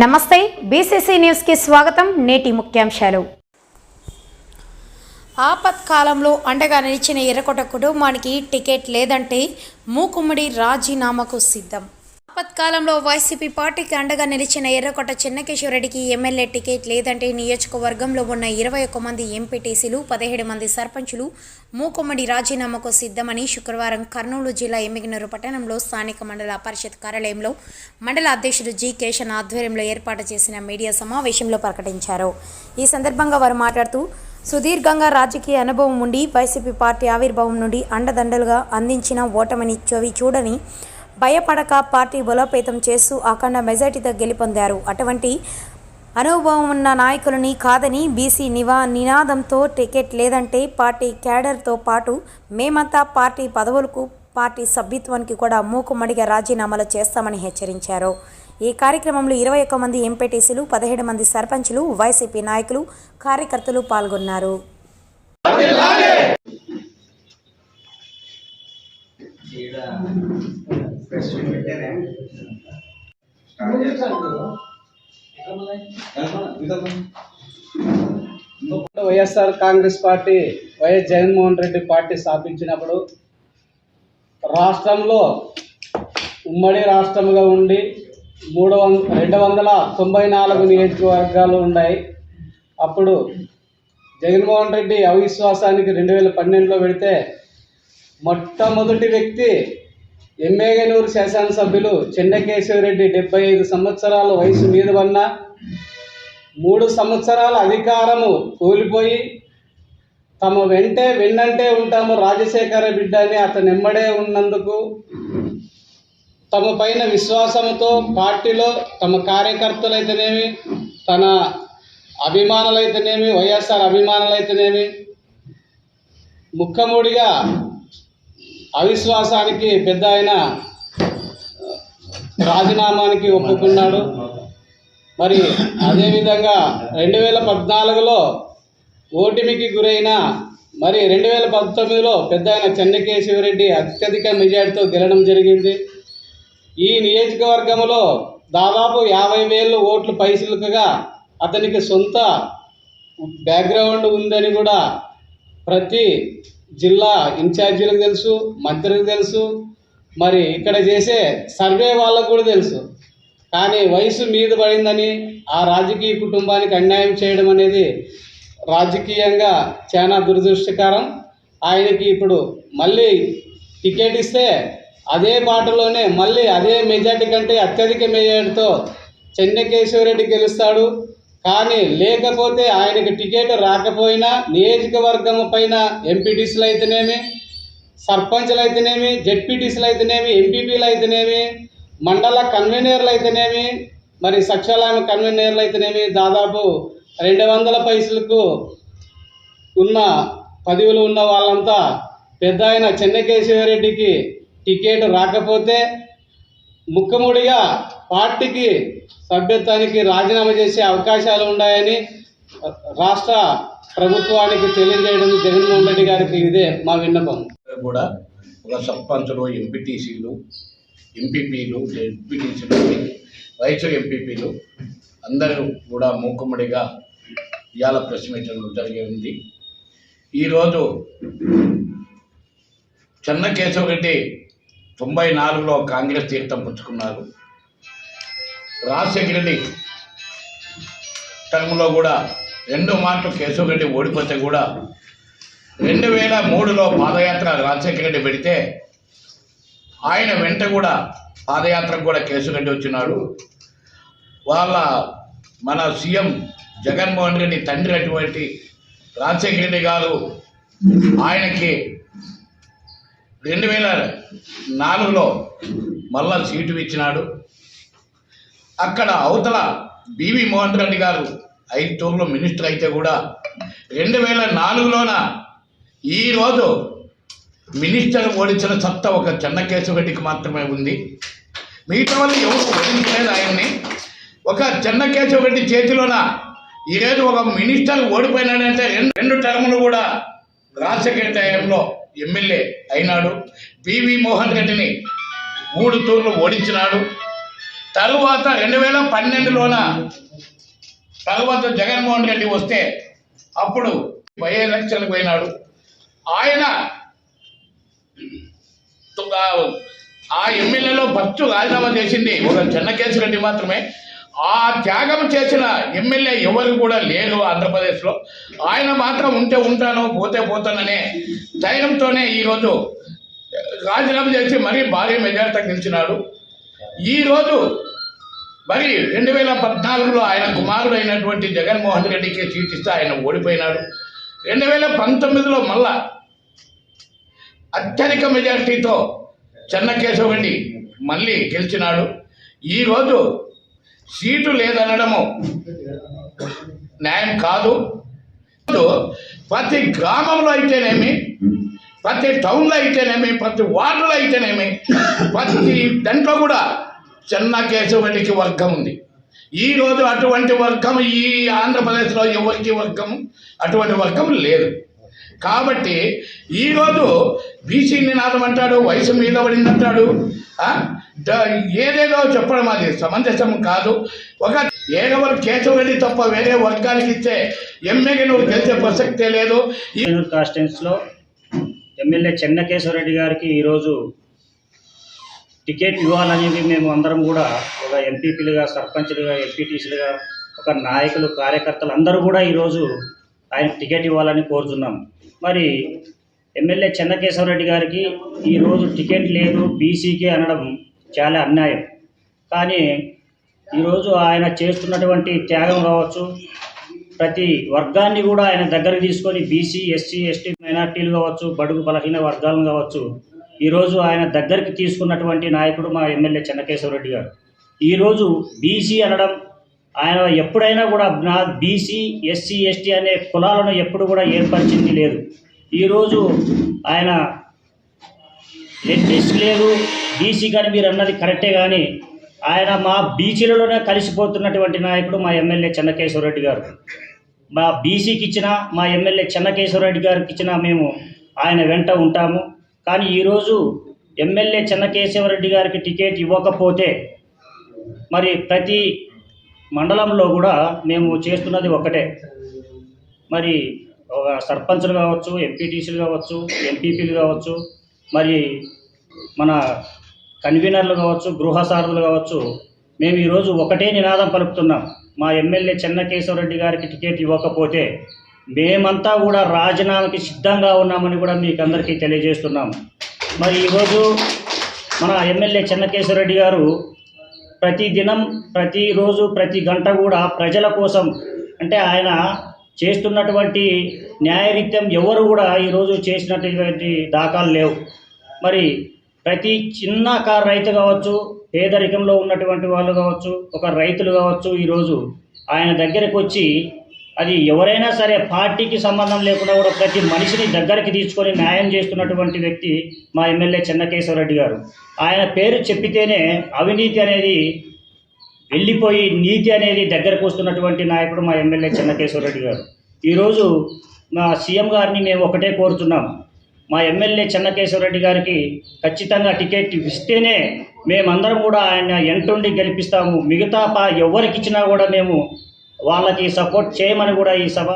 నమస్తే బీసీసీ న్యూస్కి స్వాగతం నేటి ముఖ్యాంశాలు. ఆపత్కాలంలో అండగా నిలిచిన ఎర్రకొట కుటుంబానికి టికెట్ లేదంటే మూకుమ్మడి రాజీనామాకు సిద్ధం. ఆపత్కాలంలో వైసీపీ పార్టీకి అండగా నిలిచిన ఎర్రకోట చిన్నకేశ్వరరెడ్డికి ఎమ్మెల్యే టికెట్ లేదంటే నియోజకవర్గంలో ఉన్న ఇరవై ఒక్క మంది ఎంపీటీసీలు పదిహేడు మంది సర్పంచులు మూకుమ్మడి రాజీనామాకు సిద్ధమని శుక్రవారం కర్నూలు జిల్లా ఎమ్మిగినూరు పట్టణంలో స్థానిక మండల పరిషత్ కార్యాలయంలో మండల అధ్యక్షుడు జి కేశన్ ఆధ్వర్యంలో ఏర్పాటు చేసిన మీడియా సమావేశంలో ప్రకటించారు. ఈ సందర్భంగా వారు మాట్లాడుతూ సుదీర్ఘంగా రాజకీయ అనుభవం ఉండి వైసీపీ పార్టీ ఆవిర్భావం నుండి అండదండలుగా అందించిన ఓటమిని చవి చూడని భయపడక పార్టీ బలోపేతం చేస్తూ అఖండ మెజార్టీతో గెలుపొందారు. అటువంటి అనుభవం ఉన్న నాయకులని కాదని బీసీ నివా నినాదంతో టికెట్ లేదంటే పార్టీ క్యాడర్తో పాటు మేమంతా పార్టీ పదవులకు పార్టీ సభ్యత్వానికి కూడా మూకుమ్మడిగా రాజీనామాలు చేస్తామని హెచ్చరించారు. ఈ కార్యక్రమంలో ఇరవై ఒక్క మంది ఎంపీటీసీలు పదిహేడు మంది సర్పంచులు వైసీపీ నాయకులు కార్యకర్తలు పాల్గొన్నారు. ప్రెస్ మీట్ పెట్టారే స్టార్ట్ చేస్తాం. YSR Congress party YS Jaganmohan Reddy party స్థాపించినప్పుడు రాష్ట్రంలో ఉమ్మడి రాష్ట్రంగా ఉండి మూడు వం రెండు వందల తొంభై నాలుగు నియోజకవర్గాలు ఉన్నాయి. అప్పుడు జగన్మోహన్ రెడ్డి అవిశ్వాసానికి రెండు వేల పన్నెండులో పెడితే మొట్టమొదటి వ్యక్తి ఎమ్మెగనూరు శాసనసభ్యులు చెన్నకేశవరెడ్డి డెబ్బై ఐదు సంవత్సరాల వయసు మీద వన్న మూడు సంవత్సరాల అధికారము కోల్పోయి తమ వెంటే వెన్నంటే ఉంటాము రాజశేఖర బిడ్డ అని అతను ఎమ్మడే ఉన్నందుకు తమ పైన విశ్వాసంతో పార్టీలో తమ కార్యకర్తలైతేనేమి తన అభిమానులైతేనేమి వైఎస్ఆర్ అభిమానులైతేనేమి ముఖముడిగా అవిశ్వాసానికి పెద్ద ఆయన రాజీనామానికి ఒప్పుకున్నాడు. మరి అదేవిధంగా రెండు వేల పద్నాలుగులో ఓటమికి గురైన మరి రెండు వేల పంతొమ్మిదిలో పెద్ద ఆయన చెన్నకేశవరెడ్డి అత్యధిక మెజార్టీతో గెలడం జరిగింది. ఈ నియోజకవర్గంలో దాదాపు యాభై వేలు ఓట్లు పైసలుగా అతనికి సొంత బ్యాక్గ్రౌండ్ ఉందని కూడా ప్రతి జిల్లా ఇన్ఛార్జీలకు తెలుసు మంత్రులకు తెలుసు మరి ఇక్కడ చేసే సర్వే వాళ్ళకు కూడా తెలుసు. కానీ వయసు మీద పడిందని ఆ రాజకీయ కుటుంబానికి అన్యాయం చేయడం అనేది రాజకీయంగా చాలా దురదృష్టకరం. ఆయనకి ఇప్పుడు మళ్ళీ టికెట్ ఇస్తే అదే బాటలోనే మళ్ళీ అదే మెజార్టీ కంటే అత్యధిక మెజార్టీతో చెన్నకేశ్వరరెడ్డి గెలుస్తాడు. కానీ లేకపోతే ఆయనకి టికెట్ రాకపోయినా నియోజకవర్గం పైన ఎంపీటీసీలు అయితేనేమి సర్పంచ్లు అయితేనేమి జెడ్పీటీసీలు అయితేనేమి ఎంపీపీలు అయితేనేమి మండల కన్వీనర్లు అయితేనేమి మరి సచివాలయం కన్వీనర్లు అయితేనేమి దాదాపు రెండు వందల పైసలకు ఉన్న పదవులు ఉన్న వాళ్ళంతా పెద్ద ఆయన చెన్నకేశవరెడ్డికి టికెట్ రాకపోతే ముక్కుముడిగా పార్టీకి సభ్యత్వానికి రాజీనామా చేసే అవకాశాలు ఉన్నాయని రాష్ట్ర ప్రభుత్వానికి తెలియజేయడం జగన్మోహన్ రెడ్డి గారికి ఇదే మా విన్నపం. కూడా ఒక సర్పంచులు ఎంపీటీసీలు ఎంపీపీలు ఎంపీటీసీలు వయసు ఎంపీపీలు అందరూ కూడా మూకుమ్మడిగా ఇవాళ ప్రెస్ మీట్ జరిగింది ఈరోజు చెన్నకేశవరెడ్డి తొంభై నాలుగులో కాంగ్రెస్ తీర్థం పుచ్చుకున్నారు. రాజశేఖర రెడ్డి టర్మ్లో కూడా రెండు మాటలు కేశవరెడ్డి ఓడిపోతే కూడా రెండు వేల మూడులో పాదయాత్ర రాజశేఖర రెడ్డి పెడితే ఆయన వెంట కూడా పాదయాత్రకు కూడా కేసురెడ్డి వచ్చినాడు. వాళ్ళ మన సీఎం జగన్మోహన్ రెడ్డి తండ్రి అటువంటి రాజశేఖర రెడ్డి గారు ఆయనకి రెండు వేల నాలుగులో మళ్ళా సీటు ఇచ్చినాడు. అక్కడ అవతల బీవీ మోహన్ రెడ్డి గారు ఐదు టూర్లో మినిస్టర్ అయితే కూడా రెండు వేల నాలుగులోన ఈరోజు మినిస్టర్ ఓడించిన సత్తా ఒక చెన్నకేశవరెడ్డికి మాత్రమే ఉంది. మిగతా వాళ్ళు ఎవరు ఓడించలేదు ఆయన్ని. ఒక చెన్నకేశవరెడ్డి చేతిలోన ఈరోజు ఒక మినిస్టర్ ఓడిపోయినాడంటే రెండు రెండు టర్ములు కూడా రాజశేఖర టైంలో ఎమ్మెల్యే అయినాడు. పివి మోహన్ రెడ్డిని మూడు టూర్లు ఓడించినాడు. తరువాత రెండు వేల పన్నెండులోన తరువాత జగన్మోహన్ రెడ్డి వస్తే అప్పుడు బై ఎలక్షన్కి పోయినాడు. ఆయన ఆ ఎమ్మెల్యేలో బచ్చు రాజీనామా చేసింది ఒక చెన్నకేశు రెడ్డి మాత్రమే. ఆ త్యాగం చేసిన ఎమ్మెల్యే ఎవరు కూడా లేరు ఆంధ్రప్రదేశ్లో. ఆయన మాత్రం ఉంటే ఉంటాను పోతే పోతాననే ధైర్యంతోనే ఈరోజు రాజీనామా చేసి మరీ భారీ మెజార్టీ గెలిచినాడు. ఈరోజు మరి రెండు వేల పద్నాలుగులో ఆయన కుమారుడు అయినటువంటి జగన్మోహన్ రెడ్డికి సీట్ ఆయన ఓడిపోయినాడు. రెండు వేల పంతొమ్మిదిలో మళ్ళా అత్యధిక మెజారిటీతో చెన్నకేశవ మళ్ళీ గెలిచినాడు. ఈరోజు సీటు లేదనడము న్యాయం కాదు. ప్రతి గ్రామంలో అయితేనేమి ప్రతి టౌన్లో అయితేనేమి ప్రతి వార్డులో అయితేనేమి ప్రతి దాంట్లో కూడా చిన్న కేశవుడికి వర్గం ఉంది. ఈ రోజు అటువంటి వర్గం ఈ ఆంధ్రప్రదేశ్లో ఎవరికి వర్గం అటువంటి వర్గం లేదు. కాబట్టి ఈరోజు బీసీ నినాదం అంటాడు వయసు మీద పడిందంటాడు ఏదేదో చెప్పడం అది సమంజసం కాదు. ఒక ఏడవరు కేశవరెడ్డి తప్ప వేరే వర్గానికి ఇచ్చే ఎమ్మెల్యే నువ్వు తెలిసే ప్రసక్తే లేదు. ఈ ఎమ్మెల్యే చెన్నకేశ్వరరెడ్డి గారికి ఈరోజు టికెట్ ఇవ్వాలనేది మేము అందరం కూడా ఒక ఎంపీపీలుగా సర్పంచ్లుగా ఎంపీటీసీలుగా ఒక నాయకులు కార్యకర్తలు అందరూ కూడా ఈరోజు ఆయన టికెట్ ఇవ్వాలని కోరుతున్నాం. మరి ఎమ్మెల్యే చెన్నకేశ్వరరెడ్డి గారికి ఈరోజు టికెట్ లేదు బీసీకి అనడం చాలా అన్యాయం. కానీ ఈరోజు ఆయన చేస్తున్నటువంటి త్యాగం కావచ్చు ప్రతి వర్గాన్ని కూడా ఆయన దగ్గరికి తీసుకొని బీసీ ఎస్సీ ఎస్టీ మైనార్టీలు కావచ్చు బడుగు బలహీన వర్గాలను కావచ్చు ఈరోజు ఆయన దగ్గరికి తీసుకున్నటువంటి నాయకుడు మా ఎమ్మెల్యే చెన్నకేశ్వరరెడ్డి గారు. ఈరోజు బీసీ అనడం ఆయన ఎప్పుడైనా కూడా నా బీసీ ఎస్సీ ఎస్టీ అనే కులాలను ఎప్పుడు కూడా ఏర్పరిచింది లేదు. ఈరోజు ఆయన ఎస్టీస్ లేదు బీసీ కానీ మీరు అన్నది కరెక్టే కానీ ఆయన మా బీసీలలోనే కలిసిపోతున్నటువంటి నాయకుడు మా ఎమ్మెల్యే చెన్నకేశ్వరరెడ్డి గారు. మా బీసీకి ఇచ్చిన మా ఎమ్మెల్యే చెన్నకేశ్వరరెడ్డి గారికి ఇచ్చిన మేము ఆయన వెంట ఉంటాము. కానీ ఈరోజు ఎమ్మెల్యే చెన్నకేశవరెడ్డి గారికి టికెట్ ఇవ్వకపోతే మరి ప్రతి మండలంలో కూడా మేము చేస్తున్నది ఒకటే. మరి ఒక సర్పంచులు కావచ్చు ఎంపీటీసీలు కావచ్చు ఎంపీపీలు కావచ్చు మరి మన కన్వీనర్లు కావచ్చు గృహ సారథులు కావచ్చు మేము ఈరోజు ఒకటే నినాదం పలుకుతున్నాం. మా ఎమ్మెల్యే చెన్నకేశవరెడ్డి గారికి టికెట్ ఇవ్వకపోతే మేమంతా కూడా రాజీనామాకి సిద్ధంగా ఉన్నామని కూడా మీకు అందరికీ తెలియజేస్తున్నాం. మరి ఈరోజు మన ఎమ్మెల్యే చెన్నకేశ్వరరెడ్డి గారు ప్రతి దినం ప్రతిరోజు ప్రతి గంట కూడా ప్రజల కోసం అంటే ఆయన చేస్తున్నటువంటి న్యాయరీత్యం ఎవరు కూడా ఈరోజు చేసినటువంటి దాఖలు లేవు. మరి ప్రతి చిన్న కారు రైతు కావచ్చు పేదరికంలో ఉన్నటువంటి వాళ్ళు కావచ్చు ఒక రైతులు కావచ్చు ఈరోజు ఆయన దగ్గరకు వచ్చి అది ఎవరైనా సరే పార్టీకి సంబంధం లేకుండా కూడా ప్రతి మనిషిని దగ్గరికి తీసుకొని న్యాయం చేస్తున్నటువంటి వ్యక్తి మా ఎమ్మెల్యే చెన్నకేశ్వరరెడ్డి గారు. ఆయన పేరు చెప్పితేనే అవినీతి అనేది వెళ్ళిపోయి నీతి అనేది దగ్గరకు వస్తున్నటువంటి నాయకుడు మా ఎమ్మెల్యే చెన్నకేశ్వరరెడ్డి గారు. ఈరోజు మా సీఎం గారిని మేము ఒకటే కోరుతున్నాం. మా ఎమ్మెల్యే చెన్నకేశ్వరరెడ్డి గారికి ఖచ్చితంగా టికెట్ ఇస్తేనే మేమందరం కూడా ఆయన ఎంటుండి గెలిపిస్తాము. మిగతా పా ఎవరికిచ్చినా కూడా మేము వాళ్ళకి సపోర్ట్ చేయమని కూడా ఈ సభ